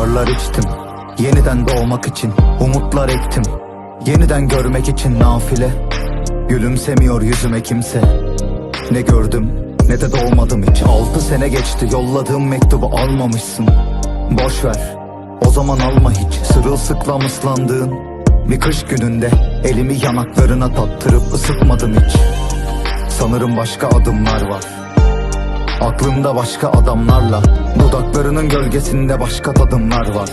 Buharlar içtim. Yeniden doğmak için Umutlar ektim. Yeniden görmek için nafile. Gülümsemiyor yüzüme kimse. Ne gördüm ne de doğmadım hiç. Altı sene geçti yolladığım mektubu almamışsın. Boş ver o zaman alma hiç. Sırılsıklam ıslandığın Bir kış gününde Elimi yanaklarına tattırıp ısıtmadım hiç. Sanırım başka adımlar var Aklımda başka adamlarla Dudaklarının gölgesinde başka tadımlar var.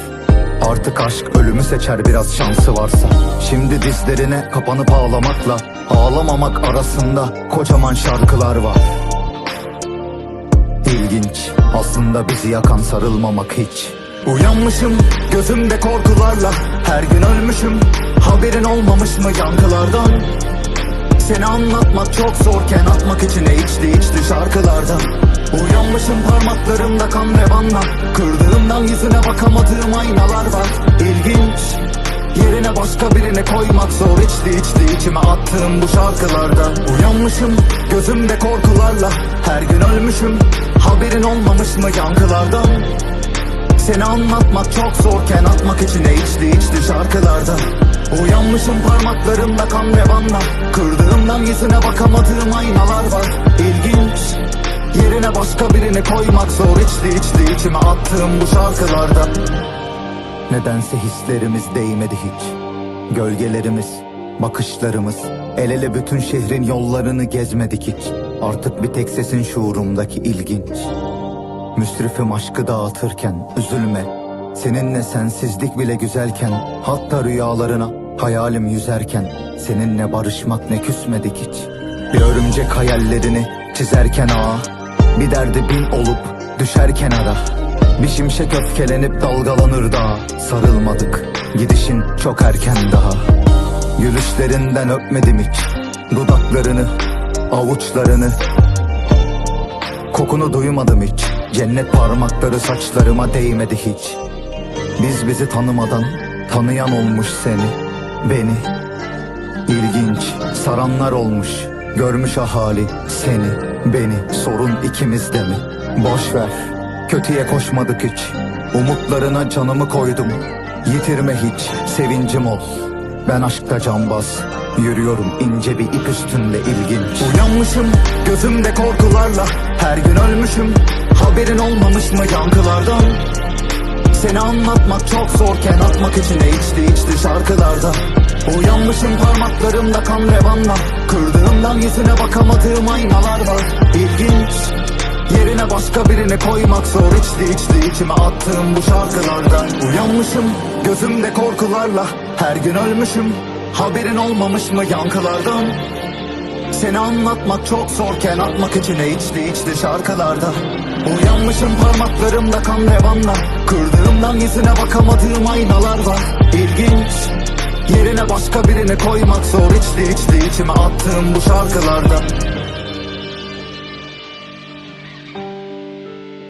Artık aşk ölümü seçer biraz şansı varsa. Şimdi dizlerine kapanıp ağlamakla Ağlamamak arasında kocaman şarkılar var. İlginç aslında bizi yakan sarılmamak hiç. Uyanmışım gözümde korkularla Her gün ölmüşüm. Haberin olmamış mı yankılardan seni anlatmak çok zorken atmak içine içli içli şarkılardan. Uyanmışım parmaklarımda kan revanla Kırdığımdan yüzüne bakamadığım aynalar var. İlginç Yerine başka birini koymak zor. İçli içli içime attığım bu şarkılarda Uyanmışım gözümde korkularla. Her gün ölmüşüm haberin olmamış mı yankılardan? Seni anlatmak çok zorken atmak içine içli içli şarkılarda Uyanmışım parmaklarımda kan revanla Kırdığımdan yüzüne bakamadığım aynalar var. İlginç Yerine başka birini koymak zor. İçli içli içime attığım bu şarkılarda. Nedense hislerimiz değmedi hiç. Gölgelerimiz, bakışlarımız. El ele bütün şehrin yollarını gezmedik hiç. Artık bir tek sesin şuurumdaki ilginç. Müsrifim aşkı dağıtırken üzülme Seninle sensizlik bile güzelken Hatta rüyalarına hayalim yüzerken Seninle barışmak ne küsmedik hiç. Bir örümcek hayallerini çizerken ağa Bir derdi bin olup düşerken ara. Bir şimşek öfkelenip dalgalanır daha Sarılmadık. Gidişin çok erken daha. Gülüşlerinden öpmedim hiç. Dudaklarını, avuçlarını. Kokunu duymadım hiç. Cennet parmakları saçlarıma değmedi hiç Biz bizi tanımadan tanıyan olmuş seni Beni. İlginç saranlar olmuş Görmüş ahali seni beni. Sorun ikimizde mi? Boş ver. Kötüye koşmadık hiç. Umutlarına canımı koydum. Yitirme hiç. Sevincim ol. Ben aşkta cambaz. Yürüyorum ince bir ip üstünde ilginç. Uyanmışım gözümde korkularla. Her gün ölmüşüm. Haberin olmamış mı yankılardan Seni anlatmak çok zorken Atmak içine içli içli şarkılarda. Uyanmışım parmaklarımda kan revanla. Kırdığımdan yüzüne bakamadığım aynalar var. İlginç Yerine başka birini koymak zor. İçli içli içime attığım bu şarkılardan Uyanmışım gözümde korkularla. Her gün ölmüşüm. Haberin olmamış mı yankılardan Seni anlatmak çok zorken atmak içine içli içli şarkılarda. Uyanmışım parmaklarımda kan revanla. Kırdığımdan yüzüne bakamadığım aynalar var. İlginç Yerine başka birini koymak zor. İçli içli içime attığım bu şarkılarda